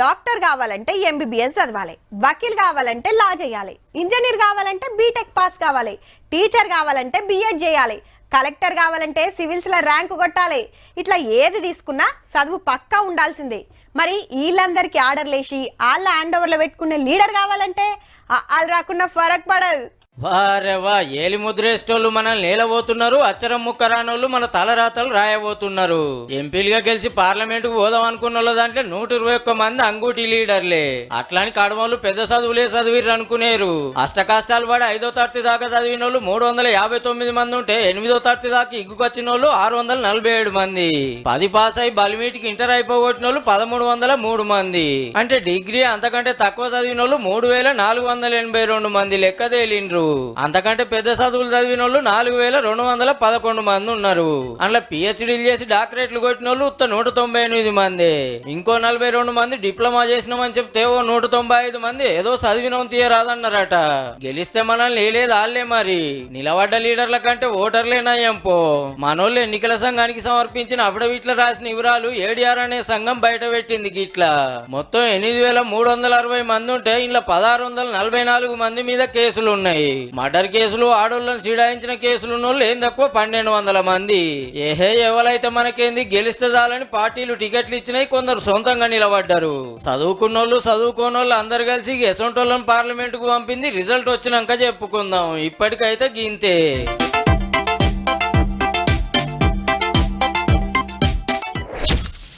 Doctor కావాలంటే MBBS చదవాలి వకీల్ కావాలంటే లా చేయాలి ఇంజనీర్ కావాలంటే బీటెక్ పాస్ కావాలి టీచర్ కావాలంటే బిఎడ్ చేయాలి కలెక్టర్ కావాలంటే సివిల్స్లో ర్యాంక్ కొట్టాలి. ఇట్లా ఏది తీసుకున్నా చదువు పక్కా ఉండాల్సిందే. మరి వీళ్ళందరికీ ఆర్డర్లేసి వాళ్ళ హ్యాండ్ ఓవర్లో పెట్టుకునే లీడర్ కావాలంటే వాళ్ళు రాకుండా ఫరక్ పడదు. వారే ఏలి ముద్రేసేటోళ్ళు మనల్ని నేలబోతున్నారు అచ్చరం ముక్కరానోళ్ళు మన తలరాతలు రాయబోతున్నారు. ఎంపీలుగా గెలిచి పార్లమెంట్కు పోదాం అనుకున్న వాళ్ళ దాంట్లో నూట ఇరవై ఒక్క మంది అంగూటి లీడర్లే. అట్లాని కడమోళ్ళు పెద్ద చదువులే చదివిర్రు అనుకునేరు. అష్ట కష్టాలు పడి ఐదో తరగతి దాకా చదివిన వాళ్ళు మూడు వందల యాభై తొమ్మిది మంది ఉంటే ఎనిమిదో తరగతి దాకా ఇగ్గుకొచ్చిన వాళ్ళు ఆరు వందల నలభై ఏడు మంది. పది పాస్ అయి బలిమీటికి ఇంటర్ అయిపోగొట్టిన వాళ్ళు పదమూడు వందల మూడు మంది. అంటే డిగ్రీ అంతకంటే తక్కువ చదివిన వాళ్ళు మూడు వేల నాలుగు వందల ఎనభై రెండు మంది లెక్క తేలిండ్రు. అంతకంటే పెద్ద చదువులు చదివిన వాళ్ళు నాలుగు వేల రెండు వందల పదకొండు మంది ఉన్నారు. అందులో పిహెచ్డీలు చేసి డాక్టరేట్లు కొట్టిన వాళ్ళు ఉత్త నూట తొంభై ఎనిమిది మంది. ఇంకో నలభై రెండు మంది డిప్లొమా చేసినామని చెప్తే ఓ నూట తొంభై ఐదు మంది ఏదో చదివినం తీయరాదన్నారట. గెలిస్తే మనల్ని లేలేదు వాళ్ళే మరి. నిలబడ్డ లీడర్ల కంటే ఓటర్లే పో. మనోళ్ళు ఎన్నికల సంఘానికి సమర్పించిన అఫిడవిట్లో రాసిన వివరాలు ఏడిఆర్ అనే సంఘం బయట పెట్టింది గిట్లా. మొత్తం ఎనిమిది వేల మూడు వందల అరవై మంది ఉంటే ఇంట్లో పదహారు వందల నలభై నాలుగు మంది మీద కేసులు ఉన్నాయి మర్డర్ కేసులు ఆడోళ్ళని సీడాయించిన కేసులు ఉన్న ఏం తక్కువ? పన్నెండు వందల మంది. ఏహే ఎవరైతే మనకేంది? గెలిస్తే చాలని పార్టీలు టికెట్లు ఇచ్చినాయి కొందరు సొంతంగా నిలబడ్డారు. చదువుకున్నోళ్ళు చదువుకోనోళ్ళు అందరు కలిసి ఎసొంటోళ్ళని పార్లమెంట్కు పంపింది. రిజల్ట్ వచ్చినాక చెప్పుకుందాం. ఇప్పటికైతే గింతే.